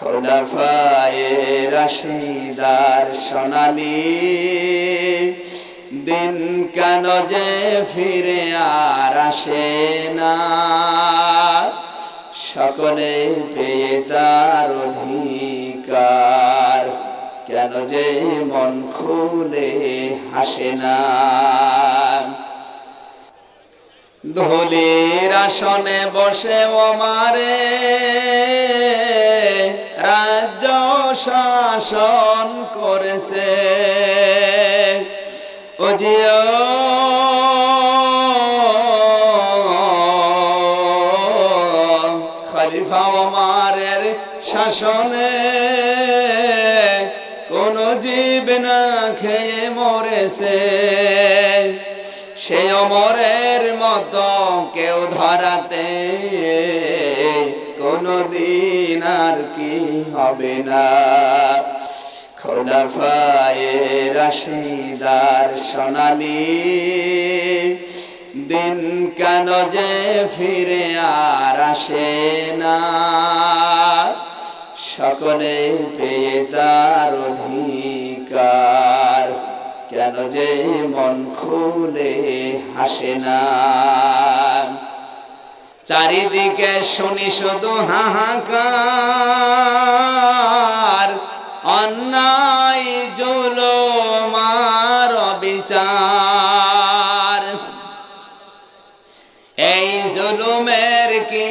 খোলাফায়ে রাশিদার সোনালি, দিন কেন যে ফিরে আর আসে না? সকলে পেয়ে তার অধিকার, কেন যে মন খুলে হাসে না? ধুলির আসনে বসে ওমারে রাজ্য শাসন করেছে। ওজিও খলিফা ওমারের শাসনে কোন জীব না খেয়ে মরেছে। সে অমরের মতো কেউ ধরাতে কোনো দিন আর কি হবে না। খোলাফায়ে রাশিদার সোনালি, দিন কেন যে ফিরে আর আসে না। সকলে পেয়ে তার অধিকার, কেন যে মন খুলে হাসে না। চারিদিকে শুনি শুধু হাহাকার। অন্যায় জুলমার বিচার এই জুলুমের কি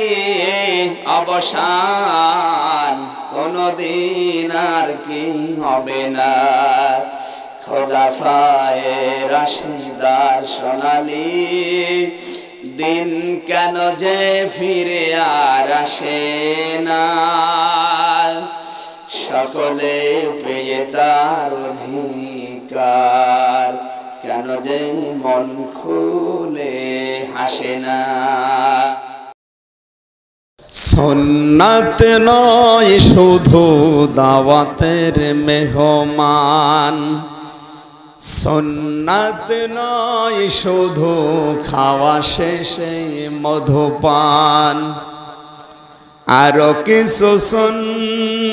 অবসান? কোনদিন আর কি হবে না। খোলাফায়ে রাশিদার সোনালি দিন কেন যে ফিরে আর আসে না। সকলে পেয়ে তার অধিকার, কেন যে মন খুলে হাসে না। সন্নাত নয় শুধু দাওয়াতের মেহমান সন্নাত নয়, শুধু খাওয়া শেষে মধুপান। আরও কিছু সন্নাত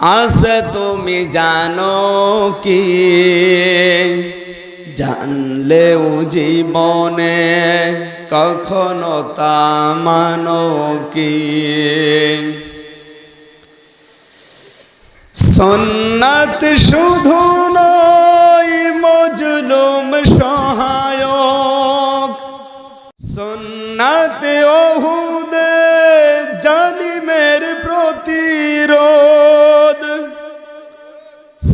আছে, তুমি জানো কি? জানলেও জীবনে কখনো তা মানো কি? সন্নাত শুধু নয়, মজলুম সহায়ক। সন্নাত ওহুদে জালিমের প্রতিরোধ।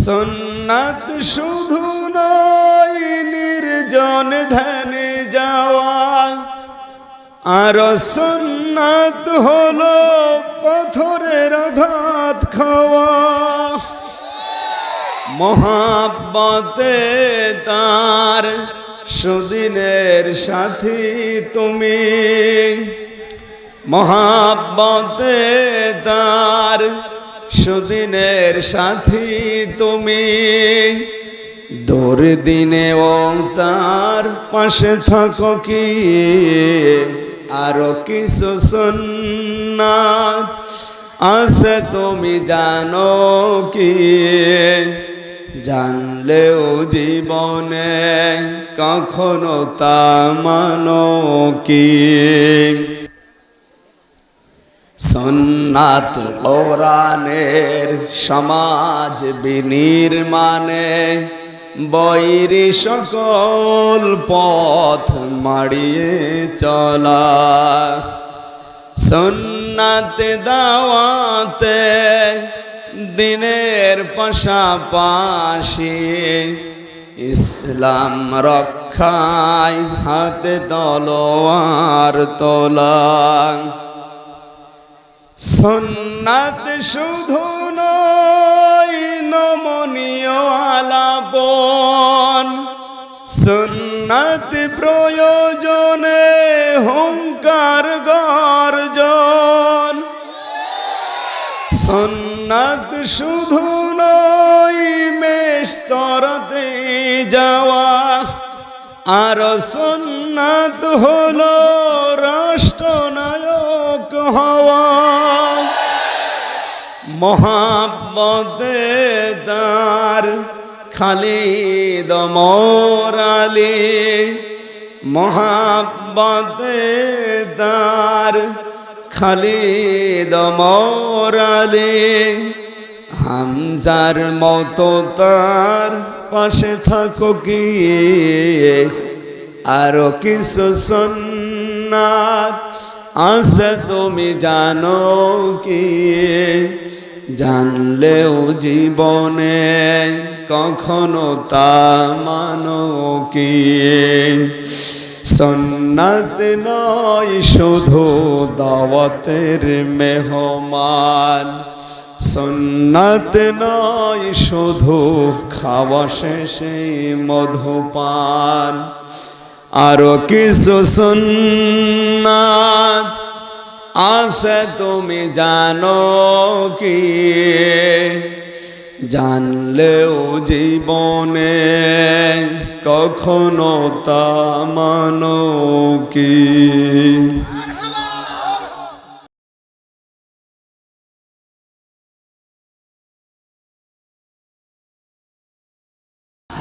সন্নাত শুধু নয়, নির্জন ধ্যানে যাওয়া। আর সন্নাত হলো মহাব্বতে তার সুদিনের সাথী তুমি। মহাব্বতে তার সুদিনের সাথী তুমি। দূর দিনেও তার পাশে থাকো কি? আরও কিছু সন্ন্যাত আছে তুমি জানো কি? জানলেও জীবনে কখনো তা মানো কি? সন্নাত কোরআনের সমাজ বিনির্মাণে বৈরি সকল পথ মাড়িয়ে চলা। সন্নাতে দাওয়াতে দিনের পাশাপাশি ইসলাম রক্ষায় হাতে তলোয়ার তোলা। সন্নাত শুধু নয় নমনীয় আলাপন। সন্নাত প্রয়োজনে শুধু নয়, মেষ চরতে যাওয়া। আর সন্নাত হলো রাষ্ট্রনায়ক হওয়া। মহাব্বতে তার খালিদ মোরালি মহাব্বতে তার খালিদ মোরালি হামজার মতো তার পাশে থাকো গিয়ে আরও কিছু সন্ন্যাত আছে তুমি জানো কি? জানলেও জীবনে কখনো তা মানো কি? সন্ন্যাত নয় শুধু দাওয়াতের মেহমান। সন্ন্যাত নয়, শুধু খাওয়া শেষে মধুপান। আরও কিছু সুন্নাত আছে, তুমি জানো কি? জানলেও জীবনে কখনো তা মানো কি?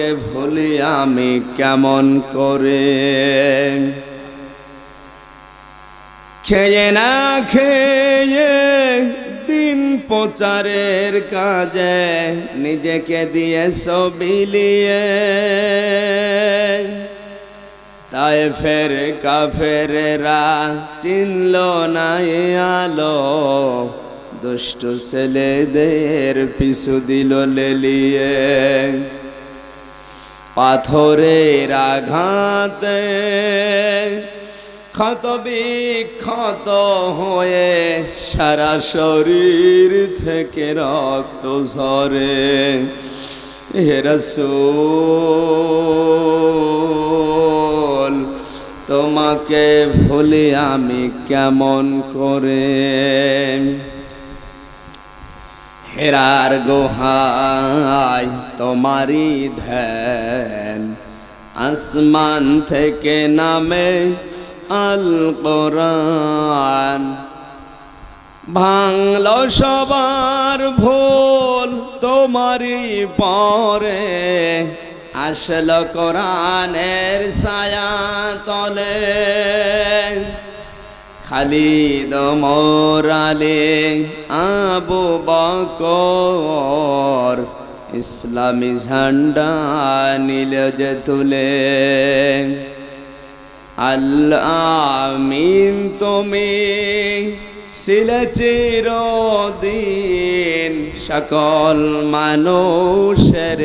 তোমাকে ভুলি আমি কেমন করে? খেয়ে না খেয়ে দিন প্রচারের কাজে নিজেকে দিয়ে সবিলিয়ে তাই ফের কাফেরেরা চিনল না এ আলো, দুষ্ট ছেলেদের পিছু দিল লেলিয়ে। পাথরের আঘাতে ক্ষত বিক্ষত হয়ে সারা শরীর থেকে রক্ত ঝরে। হেরসুল তোমাকে ভুলি আমি কেমন করে? হেরার গোহায় তোমারই ধ্যান। আসমান থেকে নামে আল কোরআন। ভাঙল সবার ভুল তোমারই পরে। আসল কোরআনের ছায়া তলে। খালিদ মোরালে আবু বকর ইসলামী ঝান্ডা নীল যে তুলে। আল্লামিন তুমি ছিলে চিরদিন সকল মানুষের